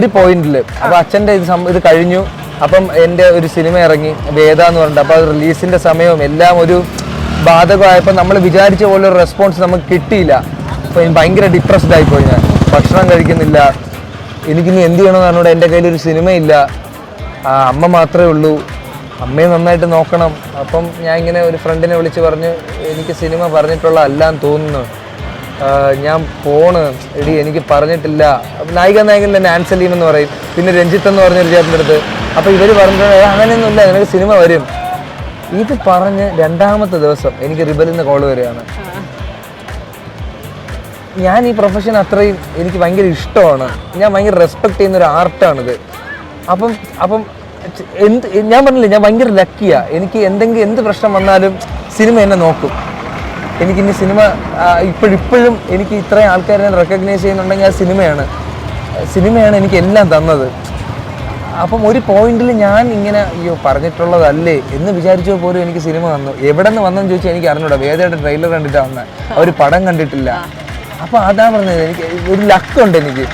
ഒരു പോയിന്റിൽ അപ്പൊ അച്ഛന്റെ ഇത് ഇത് കഴിഞ്ഞു. അപ്പം എന്റെ ഒരു സിനിമ ഇറങ്ങി. വേദ എന്ന് പറഞ്ഞിട്ട്. അപ്പോൾ അത് റിലീസിന്റെ സമയവും എല്ലാം ഒരു ബാധകമായപ്പോൾ നമ്മൾ വിചാരിച്ച പോലെ ഒരു റെസ്പോൺസ് നമുക്ക് കിട്ടിയില്ല. അപ്പോൾ ഭയങ്കര ഡിപ്രസ്ഡ് ആയിപ്പോയി ഞാൻ. ഭക്ഷണം കഴിക്കുന്നില്ല. എനിക്കിനി എന്ത് ചെയ്യണമെന്ന് പറഞ്ഞുകൂടെ എന്റെ കയ്യിൽ ഒരു സിനിമയില്ല അമ്മ മാത്രമേ ഉള്ളൂ. അമ്മയെ നന്നായിട്ട് നോക്കണം. അപ്പം ഞാൻ ഇങ്ങനെ ഒരു ഫ്രണ്ടിനെ വിളിച്ച് പറഞ്ഞു എനിക്ക് സിനിമ പറഞ്ഞിട്ടുള്ള അല്ലാന്ന് തോന്നുന്നു. ഞാൻ പോണ്. എടി എനിക്ക് പറഞ്ഞിട്ടില്ല. നായിക നായകൻ തന്നെ ആൻസലീം എന്ന് പറയും. പിന്നെ രഞ്ജിത്ത് എന്ന് പറഞ്ഞൊരു ചേട്ടന്റെ അടുത്ത്. അപ്പോൾ ഇവർ പറഞ്ഞിട്ടുണ്ട് "ഏ, അങ്ങനെയൊന്നുമില്ല. നിനക്ക് സിനിമ വരും. ഇത് പറഞ്ഞ് രണ്ടാമത്തെ ദിവസം എനിക്ക് റിബലിൽ നിന്ന് കോൾ വരികയാണ്. ഞാൻ ഈ പ്രൊഫഷൻ അത്രയും എനിക്ക് ഭയങ്കര ഇഷ്ടമാണ്. ഞാൻ ഭയങ്കര റെസ്പെക്ട് ചെയ്യുന്ന ഒരു ആർട്ടാണിത് അപ്പം അപ്പം എന്ത് ഞാൻ പറഞ്ഞില്ലേ ഞാൻ ഭയങ്കര ലക്കിയാണ് എനിക്ക് എന്തെങ്കിലും എന്ത് പ്രശ്നം വന്നാലും സിനിമ എന്നെ നോക്കും. എനിക്കിനി സിനിമ ഇപ്പോഴിപ്പോഴും എനിക്ക് ഇത്രയും ആൾക്കാരെ റെക്കഗ്നൈസ് ചെയ്യുന്നുണ്ടെങ്കിൽ ആ സിനിമയാണ്. സിനിമയാണ് എനിക്ക് എല്ലാം തന്നത്. അപ്പം ഒരു പോയിന്റിൽ ഞാൻ ഇങ്ങനെ അയ്യോ പറഞ്ഞിട്ടുള്ളതല്ലേ എന്ന് വിചാരിച്ചോ പോലും എനിക്ക് സിനിമ വന്നു എവിടെ നിന്ന് വന്നെന്ന് ചോദിച്ചാൽ എനിക്ക് അറിഞ്ഞൂടാ. വേദയുടെ ട്രെയിലർ കണ്ടിട്ടാണ് വന്നത് അവർ പടം കണ്ടിട്ടില്ല. അപ്പോൾ അതാ പറഞ്ഞത്. എനിക്ക് ഒരു ലക്കുണ്ട് എനിക്ക്.